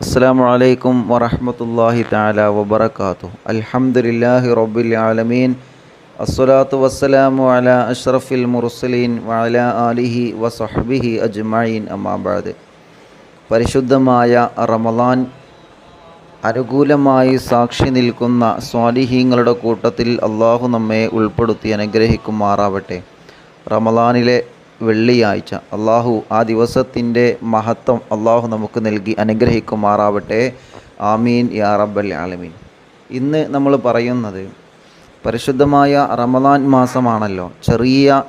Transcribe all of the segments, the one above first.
അസ്സാം വലൈക്കും വാഹമത്തല്ലാഹി താല വാത്തു അൽഹംദുലില്ലാഹി റബ്ബിൽ ആലമീൻ. അസ്സലാത്തു വസ്സലാമു അല അഷ്റഫിൽ മുർസലീൻ വഅല ആലിഹി വസഹ്ബിഹി അജ്മഈൻ. അമാബാദ് പരിശുദ്ധമായ റമലാൻ അനുകൂലമായി സാക്ഷി നിൽക്കുന്ന സ്വാലിഹീങ്ങളുടെ കൂട്ടത്തിൽ അള്ളാഹു നമ്മെ ഉൾപ്പെടുത്തി അനുഗ്രഹിക്കുമാറാവട്ടെ. റമലാനിലെ വെള്ളിയാഴ്ച. അള്ളാഹു ആ ദിവസത്തിന്റെ മഹത്വം അള്ളാഹു നമുക്ക് നൽകി അനുഗ്രഹിക്കുമാറാവട്ടെ. ആമീൻ യാ റബ്ബൽ ആലമീൻ. ഇന്ന് നമ്മൾ പറയുന്നത് പരിശുദ്ധമായ റമദാൻ മാസമാണല്ലോ. ചെറിയ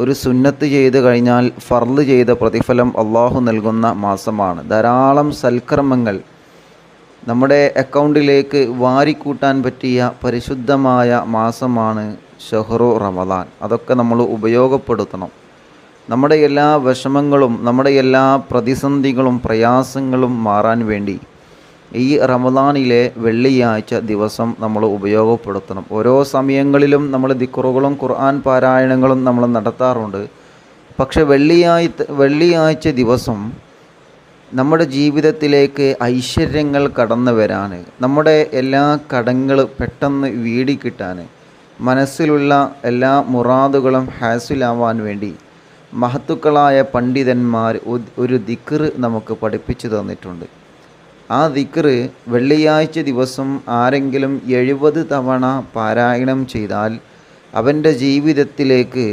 ഒരു സുന്നത്ത് ചെയ്ത് കഴിഞ്ഞാൽ ഫർൾ ചെയ്ത പ്രതിഫലം അള്ളാഹു നൽകുന്ന മാസമാണ്. ധാരാളം സൽക്രമങ്ങൾ നമ്മുടെ അക്കൗണ്ടിലേക്ക് വാരിക്കൂട്ടാൻ പറ്റിയ പരിശുദ്ധമായ മാസമാണ് ഷെഹ്റു റമദാൻ. അതൊക്കെ നമ്മൾ ഉപയോഗപ്പെടുത്തണം. നമ്മുടെ എല്ലാ വിഷമങ്ങളും നമ്മുടെ എല്ലാ പ്രതിസന്ധികളും പ്രയാസങ്ങളും മാറാൻ വേണ്ടി ഈ റമദാനിലെ വെള്ളിയാഴ്ച ദിവസം നമ്മൾ ഉപയോഗപ്പെടുത്തണം. ഓരോ സമയങ്ങളിലും നമ്മൾ ദിക്കുറുകളും ഖുർആൻ പാരായണങ്ങളും നമ്മൾ നടത്താറുണ്ട്. പക്ഷേ വെള്ളിയാഴ്ച വെള്ളിയാഴ്ച ദിവസം നമ്മുടെ ജീവിതത്തിലേക്ക് ഐശ്വര്യങ്ങൾ കടന്നു വരാൻ നമ്മുടെ എല്ലാ കടങ്ങൾ പെട്ടെന്ന് വീടി കിട്ടാൻ മനസ്സിലുള്ള എല്ലാ മുറാദുകളും ഹാസിലാവാൻ വേണ്ടി മഹത്തുക്കളായ പണ്ഡിതന്മാർ ഒരു ദിക്ർ നമുക്ക് പഠിപ്പിച്ചു തന്നിട്ടുണ്ട്. ആ ദിക്ർ വെള്ളിയാഴ്ച ദിവസം ആരെങ്കിലും എഴുപത് തവണ പാരായണം ചെയ്താൽ അവന്റെ ജീവിതത്തിലേക്ക്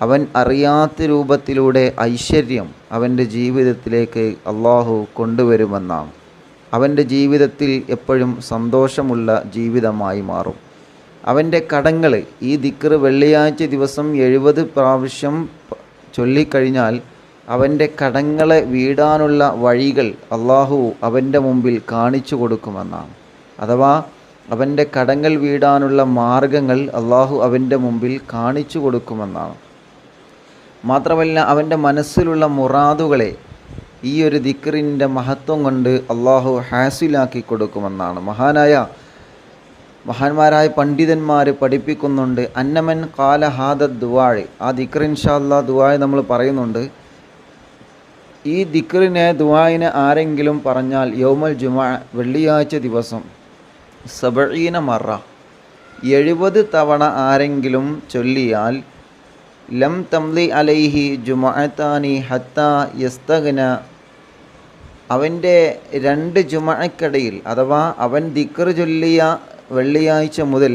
അവൻ അറിയാത്ത രൂപത്തിലൂടെ ഐശ്വര്യം അവന്റെ ജീവിതത്തിലേക്ക് അള്ളാഹു കൊണ്ടുവരുമെന്നാണ്. അവന്റെ ജീവിതത്തിൽ എപ്പോഴും സന്തോഷമുള്ള ജീവിതമായി മാറും. അവന്റെ കടങ്ങൾ ഈ ദിക്ർ വെള്ളിയാഴ്ച ദിവസം എഴുപത് പ്രാവശ്യം ചൊല്ലിക്കഴിഞ്ഞാൽ അവന്റെ കടങ്ങളെ വീടാനുള്ള വഴികൾ അള്ളാഹു അവന്റെ മുമ്പിൽ കാണിച്ചു കൊടുക്കുമെന്നാണ്. അഥവാ അവന്റെ കടങ്ങൾ വീടാനുള്ള മാർഗങ്ങൾ അള്ളാഹു അവന്റെ മുമ്പിൽ കാണിച്ചു കൊടുക്കുമെന്നാണ്. മാത്രമല്ല അവന്റെ മനസ്സിലുള്ള മുറാദുകളെ ഈ ഒരു ദിക്റിന്റെ മഹത്വം കൊണ്ട് അള്ളാഹു ഹാസിലാക്കി കൊടുക്കുമെന്നാണ്. മഹാനായ മഹാന്മാരായ പണ്ഡിതന്മാർ പഠിപ്പിക്കുന്നുണ്ട്. അന്നമൻ കാല ഹാദ ദുവാഴ് ആ ദിക്ർ ഇൻഷാല്ല ദുവാഴ് നമ്മൾ പറയുന്നുണ്ട്. ഈ ദിക്റിനെ ദുവായിനെ ആരെങ്കിലും പറഞ്ഞാൽ യൗമൽ ജുമാ വെള്ളിയാഴ്ച ദിവസം സബീന മറ എഴുപത് തവണ ആരെങ്കിലും ചൊല്ലിയാൽ ലം തംലി അലൈഹി ജുമാഅത്താനി ഹത്ത യസ്തഗ്ന അവന്റെ രണ്ട് ജുമാക്കിടയിൽ അഥവാ അവൻ ദിക്ർ ചൊല്ലിയ വെള്ളിയാഴ്ച മുതൽ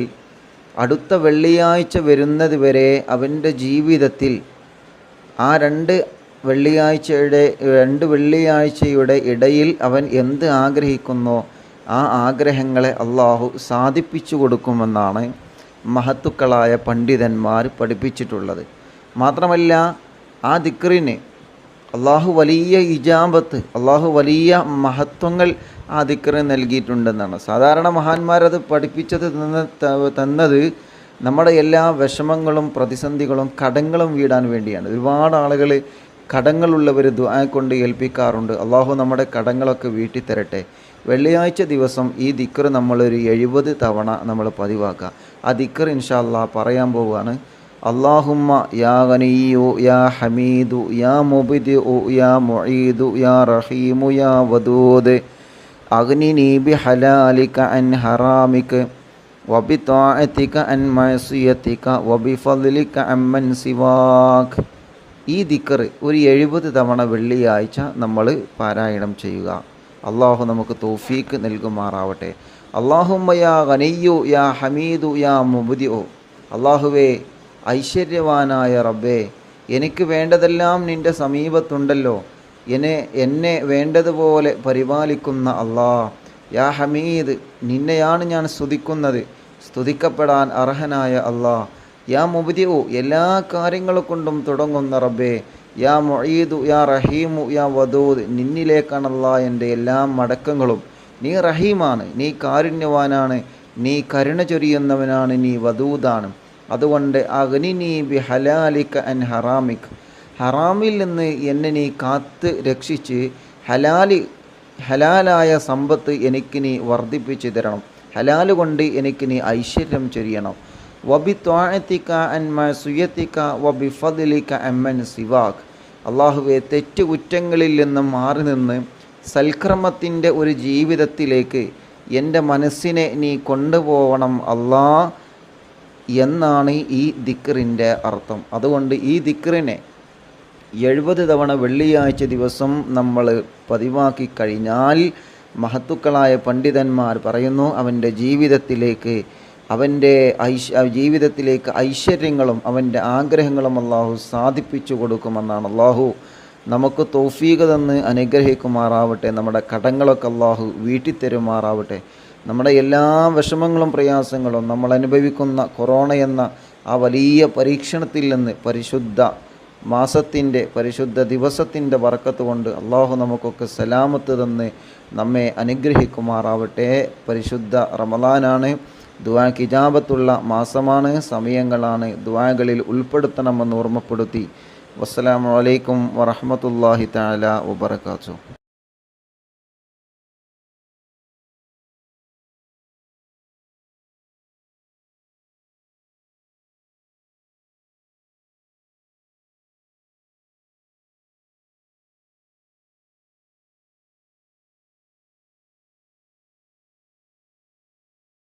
അടുത്ത വെള്ളിയാഴ്ച വരുന്നത് വരെ അവന്റെ ജീവിതത്തിൽ ആ രണ്ട് വെള്ളിയാഴ്ചയുടെ രണ്ട് വെള്ളിയാഴ്ചയുടെ ഇടയിൽ അവൻ എന്ത് ആഗ്രഹിക്കുന്നോ ആ ആഗ്രഹങ്ങളെ അള്ളാഹു സാധിപ്പിച്ചു കൊടുക്കുമെന്നാണ് മഹത്തുക്കളായ പണ്ഡിതന്മാർ പഠിപ്പിച്ചിട്ടുള്ളത്. മാത്രമല്ല ആ ദിക്റിന് അള്ളാഹു വലിയ ഇജാബത്ത് അള്ളാഹു വലിയ മഹത്വങ്ങൾ ആ ദിക്റിന് നൽകിയിട്ടുണ്ടെന്നാണ്. സാധാരണ മഹാന്മാരത് പഠിപ്പിച്ചത് തന്നത് നമ്മുടെ എല്ലാ വിഷമങ്ങളും പ്രതിസന്ധികളും കടങ്ങളും വീടാൻ വേണ്ടിയാണ്. ഒരുപാട് ആളുകൾ കടങ്ങളുള്ളവർ ദുആ കൊണ്ട് ഏൽപ്പിക്കാറുണ്ട്. അള്ളാഹു നമ്മുടെ കടങ്ങളൊക്കെ വീട്ടി തരട്ടെ വെള്ളിയാഴ്ച ദിവസം ഈ ദിക്കർ നമ്മളൊരു എഴുപത് തവണ നമ്മൾ പതിവാക്കുക. ആ ദിക്കർ ഇൻഷാല്ലാ പറയാൻ പോവുകയാണ്. അള്ളാഹുമ്മ യാ ഗനിയു യാ ഹമീദു യാ മുബിദു യാ മുഈദു യാ റഹീമു യാ വദൂദ്. അഗ്നിനി ബി ഹലാലിക അൻ ഹറാമിക വബിത്താഅതിക അൻ മഅസിയതിക വബിഫദ്ലിക അമ്മൻ സിവാഖ് ഈ ദിക്കർ ഒരു എഴുപത് തവണ വെള്ളിയാഴ്ച നമ്മൾ പാരായണം ചെയ്യുക. അള്ളാഹു നമുക്ക് തോഫീക്ക് നൽകുമാറാവട്ടെ. അള്ളാഹുമ്മ യാ ഗനയ്യു യാ ഹമീദു യാ മുബുദിഉ. അള്ളാഹുവേ ഐശ്വര്യവാനായ റബ്ബേ എനിക്ക് വേണ്ടതെല്ലാം നിന്റെ സമീപത്തുണ്ടല്ലോ. എന്നെ എന്നെ വേണ്ടതുപോലെ പരിപാലിക്കുന്ന അള്ളാ യാ ഹമീദ് നിന്നെയാണ് ഞാൻ സ്തുതിക്കുന്നത്. സ്തുതിക്കപ്പെടാൻ അർഹനായ അള്ളാ യാ മുബിദിഉ എല്ലാ കാര്യങ്ങളെ കൊണ്ടും തുടങ്ങുന്ന റബ്ബേ. യാ മൊയ്തു യാ റഹീമു യാ വദൂദ് നിന്നിലേക്കാണല്ല എന്റെ എല്ലാ മടക്കങ്ങളും. നീ റഹീമാണ് നീ കാരുണ്യവാനാണ് നീ കരുണ ചൊരിയുന്നവനാണ് നീ വദൂദാണ്. അതുകൊണ്ട് അഗ്നി നീ ബി ഹലാലിക്ക അൻ ഹറാമിക്. ഹറാമിൽ നിന്ന് എന്നെ നീ കാത്ത് രക്ഷിച്ച് ഹലാലി ഹലാലായ സമ്പത്ത് എനിക്ക് നീ വർദ്ധിപ്പിച്ചു തരണം. ഹലാൽ കൊണ്ട് എനിക്ക് നീ ഐശ്വര്യം ചൊരിയണം. വബി ത്വാഴത്തിക്ക അൻമ സുയത്തിക്ക വബി ഫതിലിക്ക അമ്മൻ സിവാഖ് അള്ളാഹുവെ തെറ്റ് കുറ്റങ്ങളിൽ നിന്ന് മാറി നിന്ന് സൽക്രമത്തിന്റെ ഒരു ജീവിതത്തിലേക്ക് എന്റെ മനസ്സിനെ നീ കൊണ്ടുപോകണം അള്ളാ എന്നാണ് ഈ ദിക്റിന്റെ അർത്ഥം. അതുകൊണ്ട് ഈ ദിക്റിനെ എഴുപത് തവണ വെള്ളിയാഴ്ച ദിവസം നമ്മൾ പതിവാക്കി കഴിഞ്ഞാൽ മഹത്തുക്കളായ പണ്ഡിതന്മാർ പറയുന്നു അവന്റെ ജീവിതത്തിലേക്ക് അവന്റെ ഐശ് ജീവിതത്തിലേക്ക് ഐശ്വര്യങ്ങളും അവന്റെ ആഗ്രഹങ്ങളും അള്ളാഹു സാധിപ്പിച്ചു കൊടുക്കുമെന്നാണ് അള്ളാഹു നമുക്ക് തൗഫീഖ് തന്ന് അനുഗ്രഹിക്കുമാറാവട്ടെ നമ്മുടെ കടങ്ങളൊക്കെ അള്ളാഹു വീട്ടിത്തരുമാറാവട്ടെ. നമ്മുടെ എല്ലാ വിഷമങ്ങളും പ്രയാസങ്ങളും നമ്മൾ അനുഭവിക്കുന്ന കൊറോണ എന്ന ആ വലിയ പരീക്ഷണത്തിൽ നിന്ന് പരിശുദ്ധ മാസത്തിന്റെ പരിശുദ്ധ ദിവസത്തിന്റെ വറക്കത്ത് കൊണ്ട് അള്ളാഹു നമുക്കൊക്കെ സലാമത്ത് തന്ന് നമ്മെ അനുഗ്രഹിക്കുമാറാവട്ടെ. പരിശുദ്ധ റമദാനാണ്. ദുആ കിജാബത്തുള്ള മാസമാണ്. സമയങ്ങളാണ് ദുവാകളിൽ ഉൾപ്പെടുത്തണമെന്ന് ഓർമ്മപ്പെടുത്തി. വസ്സലാമലൈക്കും അലൈക്കും വറഹ്മത്തുള്ളാഹി തആല വബറകാതുഹു.